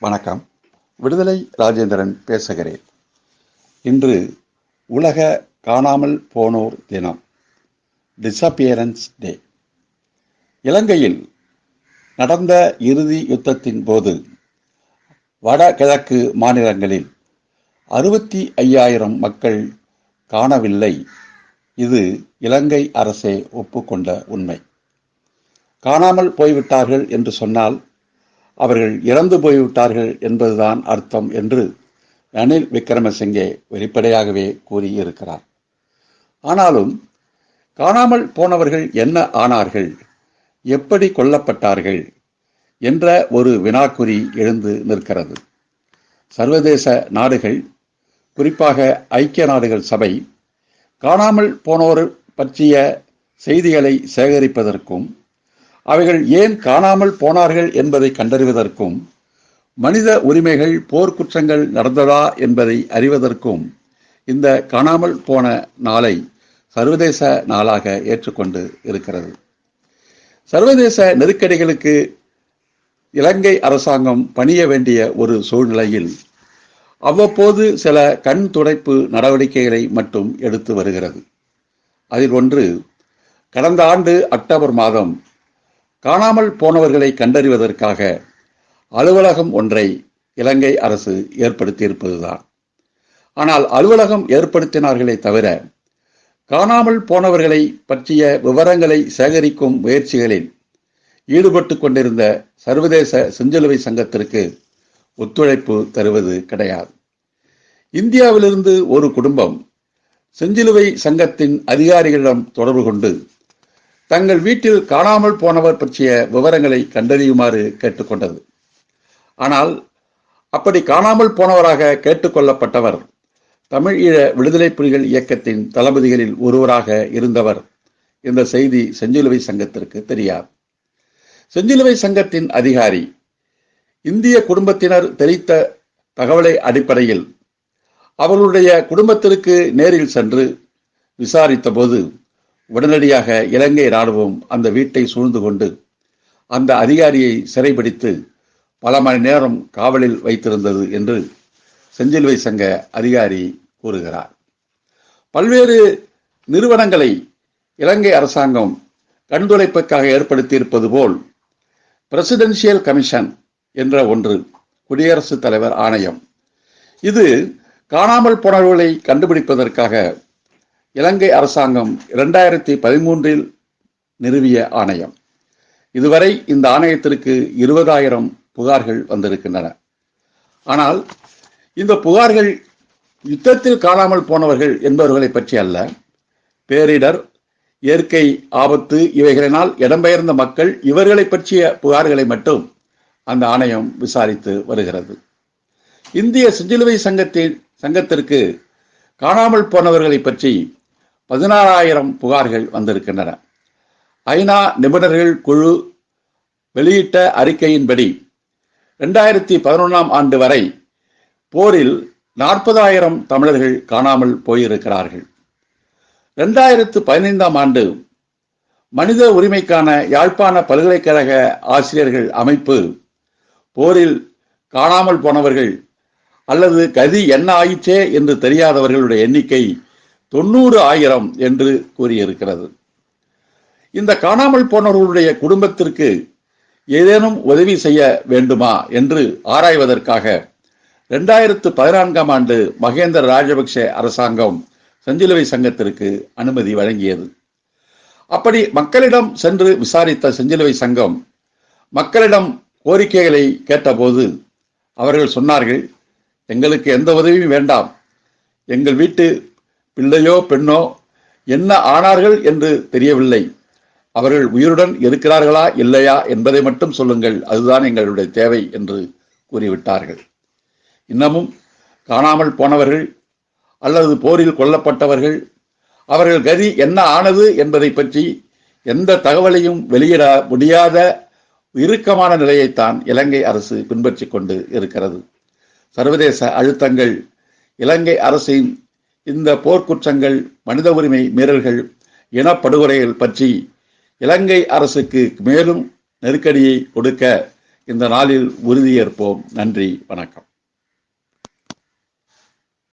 வணக்கம். விடுதலை ராஜேந்திரன் பேசுகிறேன். இன்று உலக காணாமல் போனோர் தினம். டிசப்பியரன்ஸ் டே இலங்கையில் நடந்த இறுதி யுத்தத்தின் போது வடகிழக்கு மாநிலங்களில் அறுபத்தி ஐயாயிரம் மக்கள் காணவில்லை. இது இலங்கை அரசே ஒப்புக்கொண்ட உண்மை. காணாமல் போய்விட்டார்கள் என்று சொன்னால் அவர்கள் இறந்து போய்விட்டார்கள் என்பதுதான் அர்த்தம் என்று ரணில் விக்ரமசிங்கே வெளிப்படையாகவே கூறியிருக்கிறார். ஆனாலும் காணாமல் போனவர்கள் என்ன ஆனார்கள்? எப்படி கொல்லப்பட்டார்கள்? என்ற ஒரு வினாக்குறி எழுந்து நிற்கிறது. சர்வதேச நாடுகள் குறிப்பாக ஐக்கிய நாடுகள் சபை காணாமல் போனோர் பற்றிய செய்திகளை சேகரிப்பதற்கும் அவைகள் ஏன் காணாமல் போனார்கள் என்பதை கண்டறிவதற்கும் மனித உரிமைகள் போர்க்குற்றங்கள் நடந்ததா என்பதை அறிவதற்கும் இந்த காணாமல் போன நாளை சர்வதேச நாளாக ஏற்றுக்கொண்டு இருக்கிறது. சர்வதேச நெருக்கடிகளுக்கு இலங்கை அரசாங்கம் பணிய வேண்டிய ஒரு சூழ்நிலையில் அவ்வப்போது சில கண் துடைப்பு நடவடிக்கைகளை மட்டும் எடுத்து வருகிறது. அதில் ஒன்று கடந்த ஆண்டு அக்டோபர் மாதம் காணாமல் போனவர்களை கண்டறிவதற்காக அலுவலகம் ஒன்றை இலங்கை அரசு ஏற்படுத்தியிருப்பதுதான். ஆனால் அலுவலகம் ஏற்படுத்தினார்களே தவிர காணாமல் போனவர்களை பற்றிய விவரங்களை சேகரிக்கும் முயற்சிகளில் ஈடுபட்டு கொண்டிருந்த சர்வதேச செஞ்சிலுவை சங்கத்திற்கு ஒத்துழைப்பு தருவது கிடையாது. இந்தியாவிலிருந்து ஒரு குடும்பம் செஞ்சிலுவை சங்கத்தின் அதிகாரிகளிடம் தொடர்பு கொண்டு தங்கள் வீட்டில் காணாமல் போனவர் பற்றிய விவரங்களை கண்டறியுமாறு கேட்டுக்கொண்டது. ஆனால் அப்படி காணாமல் போனவராக கேட்டுக்கொள்ளப்பட்டவர் தமிழ் ஈழ விடுதலை புலிகள் இயக்கத்தின் தளபதிகளில் ஒருவராக இருந்தவர் இந்த செய்தி செஞ்சிலுவை சங்கத்திற்கு தெரியாது. செஞ்சிலுவை சங்கத்தின் அதிகாரி இந்திய குடும்பத்தினர் தெரிவித்த தகவலை அடிப்படையில் அவர்களுடைய குடும்பத்திற்கு நேரில் சென்று விசாரித்த போது உடனடியாக இலங்கை ராணுவம் அந்த வீட்டை சூழ்ந்து கொண்டு அந்த அதிகாரியை சிறைபிடித்து பல மணி நேரம் காவலில் வைத்திருந்தது என்று செஞ்சிலுவை சங்க அதிகாரி கூறுகிறார். பல்வேறு நிறுவனங்களை இலங்கை அரசாங்கம் கண்துடைப்புக்காக ஏற்படுத்தியிருப்பது போல் பிரசிடென்சியல் கமிஷன் என்ற ஒன்று குடியரசுத் தலைவர் ஆணையம். இது காணாமல் போனவர்களை கண்டுபிடிப்பதற்காக இலங்கை அரசாங்கம் இரண்டாயிரத்தி பதிமூன்றில் நிறுவிய ஆணையம். இதுவரை இந்த ஆணையத்திற்கு இருபதாயிரம் புகார்கள் வந்திருக்கின்றன. ஆனால் இந்த புகார்கள் யுத்தத்தில் காணாமல் போனவர்கள் என்பவர்களை பற்றி அல்ல. பேரிடர் இயற்கை ஆபத்து இவைகளினால் இடம்பெயர்ந்த மக்கள் இவர்களை பற்றிய புகார்களை மட்டும் அந்த ஆணையம் விசாரித்து வருகிறது. இந்திய செஞ்சிலுவை சங்கத்தின் சங்கத்திற்கு காணாமல் போனவர்களை பற்றி பதினாறாயிரம் புகார்கள் வந்திருக்கின்றன. ஐநா நிபுணர்கள் குழு வெளியிட்ட அறிக்கையின்படி ரெண்டாயிரத்தி பதினொன்றாம் ஆண்டு வரை போரில் நாற்பதாயிரம் தமிழர்கள் காணாமல் போயிருக்கிறார்கள். ரெண்டாயிரத்து பதினைந்தாம் ஆண்டு மனித உரிமைக்கான யாழ்ப்பாண பல்கலைக்கழக ஆசிரியர்கள் அமைப்பு போரில் காணாமல் போனவர்கள் அல்லது கதி என்ன ஆயிற்றே என்று தெரியாதவர்களுடைய எண்ணிக்கை தொண்ணூறு ஆயிரம் என்று கூறியிருக்கிறது. இந்த காணாமல் போனவர்களுடைய குடும்பத்திற்கு ஏதேனும் உதவி செய்ய வேண்டுமா என்று ஆராய்வதற்காக இரண்டாயிரத்து பதினான்காம் ஆண்டு மகேந்திர ராஜபக்ஷ அரசாங்கம் செஞ்சிலுவை சங்கத்திற்கு அனுமதி வழங்கியது. அப்படி மக்களிடம் சென்று விசாரித்த செஞ்சிலுவை சங்கம் மக்களிடம் கோரிக்கைகளை கேட்டபோது அவர்கள் சொன்னார்கள் எங்களுக்கு எந்த உதவியும் வேண்டாம். எங்கள் வீட்டு பிள்ளையோ பெண்ணோ என்ன ஆனார்கள் என்று தெரியவில்லை. அவர்கள் உயிருடன் இருக்கிறார்களா இல்லையா என்பதை மட்டும் சொல்லுங்கள். அதுதான் எங்களுடைய தேவை என்று கூறிவிட்டார்கள். இன்னமும் காணாமல் போனவர்கள் அல்லது போரில் கொல்லப்பட்டவர்கள் அவர்கள் கதி என்ன ஆனது என்பதை பற்றி எந்த தகவலையும் வெளியிட முடியாத இறுக்கமான நிலையைத்தான் இலங்கை அரசு பின்பற்றி கொண்டு இருக்கிறது. சர்வதேச அழுத்தங்கள் இலங்கை அரசின் இந்த போர்க்குற்றங்கள் மனித உரிமை மீறல்கள் இனப்படுகொலைகள் பற்றி இலங்கை அரசுக்கு மேலும் நெருக்கடியை கொடுக்க இந்த நாளில் உறுதியேற்போம். நன்றி வணக்கம்.